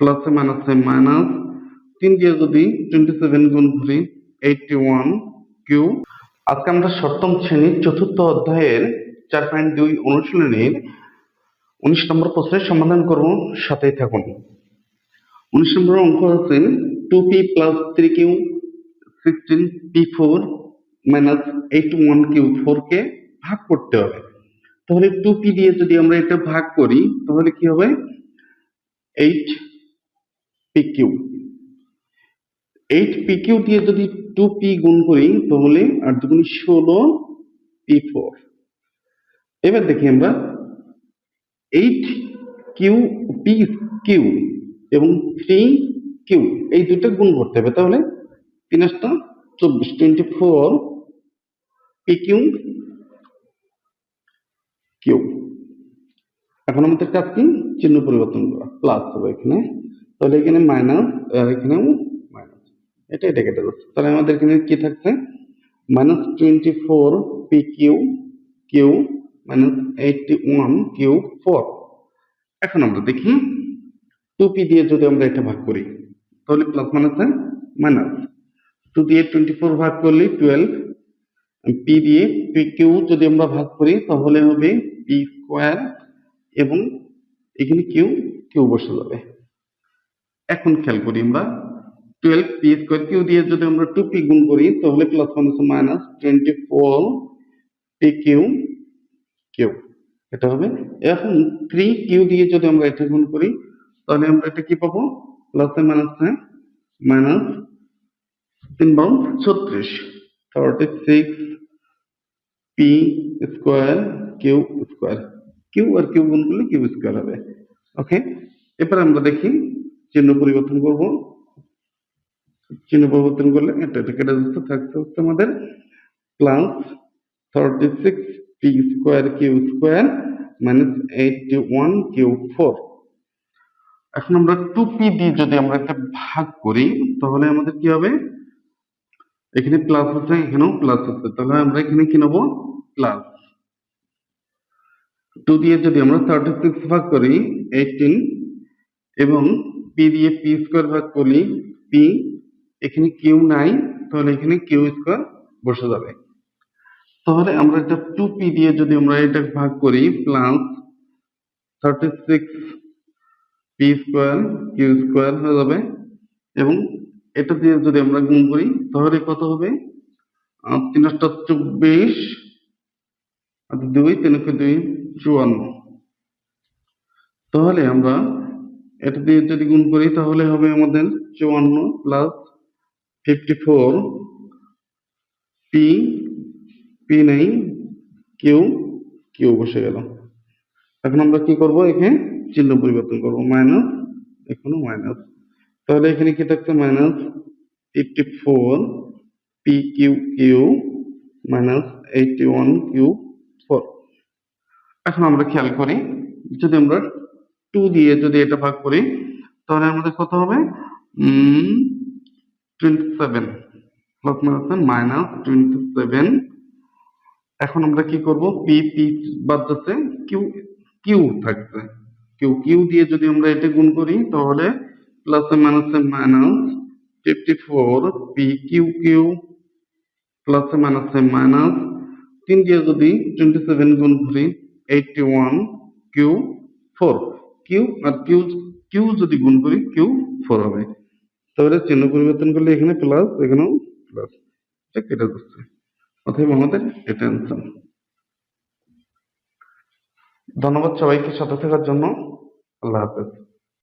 প্লাসে মাইনাসে মাইনাস তিন দিয়ে যদি টোয়েন্টি সেভেন গুণ করি এইটটি ওয়ান কিউ। আজকে আমরা সপ্তম শ্রেণির চতুর্থ অধ্যায়ের চার পয়েন্ট দুই অনুশীলনীর উনিশ নম্বর প্রশ্নের সমাধান করব, সাথেই থাকুন। উনিশ নম্বর অঙ্ক আছে two p plus three q sixteen p four minus eight one q four কে ভাগ করতে হবে। তাহলে টু পি দিয়ে যদি আমরা এটা ভাগ করি, তাহলে কি হবে? Eight p q eight p q দিয়ে যদি টু পি গুণ করি, তাহলে আর দুগুণ ষোলো পি ফোর এবার দেখি আমরা এইট কিউ পি কিউ এবং থ্রি কিউ এই দুটো গুণ করতে হবে তাহলে। তিন আসটা চব্বিশ twenty four p q q এখন আমাদের কাজ কি? চিহ্ন পরিবর্তন করা। প্লাস হবে এখানে। তাহলে এখানে মাইনাস আর এখানেও মাইনাস এটা এটা কেটে যাচ্ছে তাহলে আমাদের এখানে কি থাকছে? Minus twenty four p q q minus eighty one q four এখন আমরা দেখি টু পি দিয়ে যদি আমরা এটা ভাগ করি, তাহলে প্লাস মাইনাসে মাইনাস টু দিয়ে টোয়েন্টি ফোর ভাগ করলে টুয়েলভ পি দিয়ে পি কিউ যদি আমরা ভাগ করি, তাহলে হবে পি স্কোয়ার এবং এখানে কিউ কিউ বসে যাবে। এখন খেয়াল করি আমরা। টুয়েলভ পি স্কোয়ার কিউ দিয়ে যদি আমরা টু পি গুণ করি, তাহলে plus minus minus twenty four p q q এটা হবে। এখন থ্রি কিউ দিয়ে যদি আমরা এটা গুণ করি, তাহলে আমরা এটা কি পাবো? প্লাসে মাইনাসে মাইনাস তিন বারো ছত্রিশ। Thirty six p square q square q আর কিউ গুণ করলে কিউ স্কোয়ার হবে। ওকে এবার আমরা দেখি চিহ্ন পরিবর্তন করব। চিহ্ন পরিবর্তন করলে এটা এটা কেটে যাচ্ছে থাকছে হচ্ছে আমাদের। Plus thirty six p square q square minus eighty one q four এখন আমরা টু পি দিয়ে যদি আমরা একটা ভাগ করি, তাহলে আমাদের কি হবে? এখানে প্লাস হচ্ছে এখানেও প্লাস হচ্ছে তাহলে আমরা এখানে কি নেব? প্লাস টু দিয়ে যদি আমরা থার্টি সিক্স ভাগ করি এইটিন এবং পি দিয়ে পি স্কোয়ার ভাগ করি পি এখানে কিউ নাই, তাহলে এখানে কিউ স্কোয়ার বসে যাবে। তাহলে আমরা এটা টু পি দিয়ে যদি আমরা এটা ভাগ করি plus thirty six p square q square হয়ে যাবে। এবং এটা দিয়ে যদি আমরা গুণ করি, তাহলে কত হবে? তিন আটটা চব্বিশ, আর দুই তিনকে দুই চুয়ান্ন। তাহলে আমরা এটা দিয়ে যদি গুণ করি, তাহলে হবে আমাদের চুয়ান্ন plus fifty four p p নেই কিউ কিউ বসে গেল। এখন আমরা কি করব? এখানে চিহ্ন পরিবর্তন করব মাইনাস এখনও মাইনাস তাহলে এখানে কি থাকছে minus fifty four p q q minus eighty one q four এখন আমরা খেয়াল করি, যদি আমরা টু দিয়ে যদি এটা ভাগ করি, তাহলে আমাদের কত হবে? Twenty seven plus minus twenty seven এখন আমরা কি করব? পি পি বাদ যাচ্ছে। কিউ কিউ থাকছে। কিউ কিউ দিয়ে যদি আমরা এটা গুণ করি, তাহলে প্লাসে মাইনাসে minus fifty four p q q প্লাসে মাইনাসে মাইনাস তিন দিয়ে যদি টোয়েন্টি সেভেন গুণ করি eighty one q four q আর কিউ কিউ যদি গুণ করি কিউ ফোর হবে। তাহলে চিহ্ন পরিবর্তন করলে এখানে প্লাস এখানেও প্লাস এটা কেটে যাচ্ছে অথবা আমাদের এটা অ্যান্সার ধন্যবাদ সবাইকে সাথে থাকার জন্য। আল্লাহ হাফেজ।